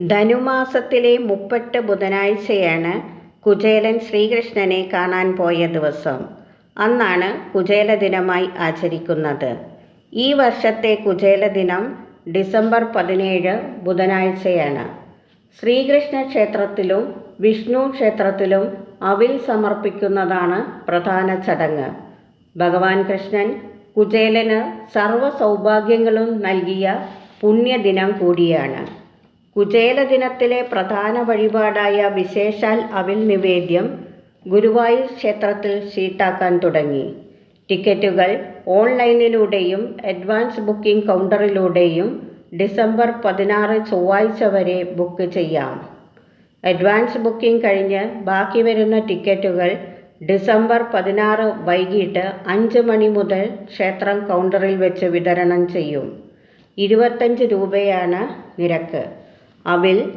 ധനുമാസത്തിലെ മുപ്പെട്ട് ബുധനാഴ്ചയാണ് കുചേലൻ ശ്രീകൃഷ്ണനെ കാണാൻ പോയ ദിവസം. അന്നാണ് കുചേല ദിനമായി ആചരിക്കുന്നത്. ഈ വർഷത്തെ കുചേല ദിനം ഡിസംബർ പതിനേഴ് ബുധനാഴ്ചയാണ്. ശ്രീകൃഷ്ണ ക്ഷേത്രത്തിലും വിഷ്ണു ക്ഷേത്രത്തിലും അവിൽ സമർപ്പിക്കുന്നതാണ് പ്രധാന ചടങ്ങ്. ഭഗവാൻ കൃഷ്ണൻ കുചേലന് സർവ സൗഭാഗ്യങ്ങളും നൽകിയ പുണ്യദിനം കൂടിയാണ്. കുചേല ദിനത്തിലെ പ്രധാന വഴിപാടായ വിശേഷാൽ അവിൽ നിവേദ്യം ഗുരുവായൂർ ക്ഷേത്രത്തിൽ ഷീട്ടാക്കാൻ തുടങ്ങി. ടിക്കറ്റുകൾ ഓൺലൈനിലൂടെയും അഡ്വാൻസ് ബുക്കിംഗ് കൗണ്ടറിലൂടെയും ഡിസംബർ പതിനാറ് ചൊവ്വാഴ്ച വരെ ബുക്ക് ചെയ്യാം. അഡ്വാൻസ് ബുക്കിംഗ് കഴിഞ്ഞ് ബാക്കി വരുന്ന ടിക്കറ്റുകൾ ഡിസംബർ പതിനാറ് വൈകിട്ട് അഞ്ച് മണി മുതൽ ക്ഷേത്രം കൗണ്ടറിൽ വെച്ച് വിതരണം ചെയ്യും. ഇരുപത്തഞ്ച് രൂപയാണ് നിരക്ക്. അവിൽ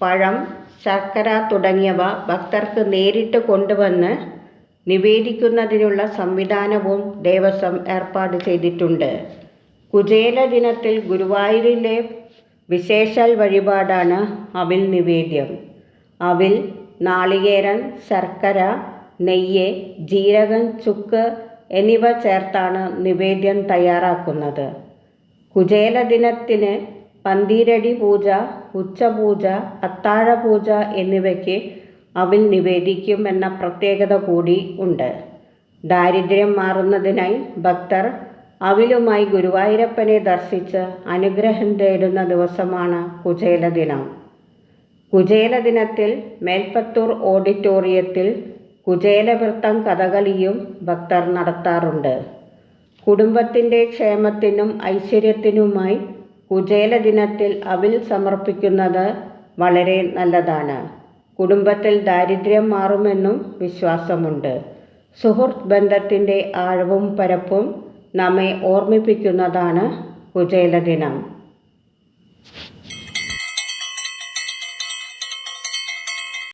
പഴം ശർക്കര തുടങ്ങിയവ ഭക്തർക്ക് നേരിട്ട് കൊണ്ടുവന്ന് നിവേദിക്കുന്നതിനുള്ള സംവിധാനവും ദേവസ്വം ഏർപ്പാട് ചെയ്തിട്ടുണ്ട്. കുചേല ദിനത്തിൽ ഗുരുവായൂരിലെ വിശേഷാൽ വഴിപാടാണ് അവിൽ നിവേദ്യം. അവിൽ നാളികേരൻ ശർക്കര നെയ്യ് ജീരകം ചുക്ക് എന്നിവ ചേർത്താണ് നിവേദ്യം തയ്യാറാക്കുന്നത്. കുചേല ദിനത്തിന് പന്തീരടി പൂജ ഉച്ചപൂജ അത്താഴപൂജ എന്നിവയ്ക്ക് അവിൽ നിവേദിക്കും എന്ന പ്രത്യേകത കൂടി ഉണ്ട്. ദാരിദ്ര്യം മാറുന്നതിനായി ഭക്തർ അവിലുമായി ഗുരുവായൂരപ്പനെ ദർശിച്ച് അനുഗ്രഹം തേടുന്ന ദിവസമാണ് കുചേല ദിനം കുചേല ദിനത്തിൽ മേൽപ്പത്തൂർ ഓഡിറ്റോറിയത്തിൽ കുചേലവൃത്തം കഥകളിയും ഭക്തർ നടത്താറുണ്ട്. കുടുംബത്തിന്റെ ക്ഷേമത്തിനും ഐശ്വര്യത്തിനുമായി കുചേല ദിനത്തിൽ അവിൽ സമർപ്പിക്കുന്നത് വളരെ നല്ലതാണ്. കുടുംബത്തിൽ ദാരിദ്ര്യം മാറുമെന്നും വിശ്വാസമുണ്ട്. സുഹൃത്ത് ബന്ധത്തിന്റെ ആഴവും പരപ്പും നമ്മെ ഓർമ്മിപ്പിക്കുന്നതാണ് കുചേല ദിനം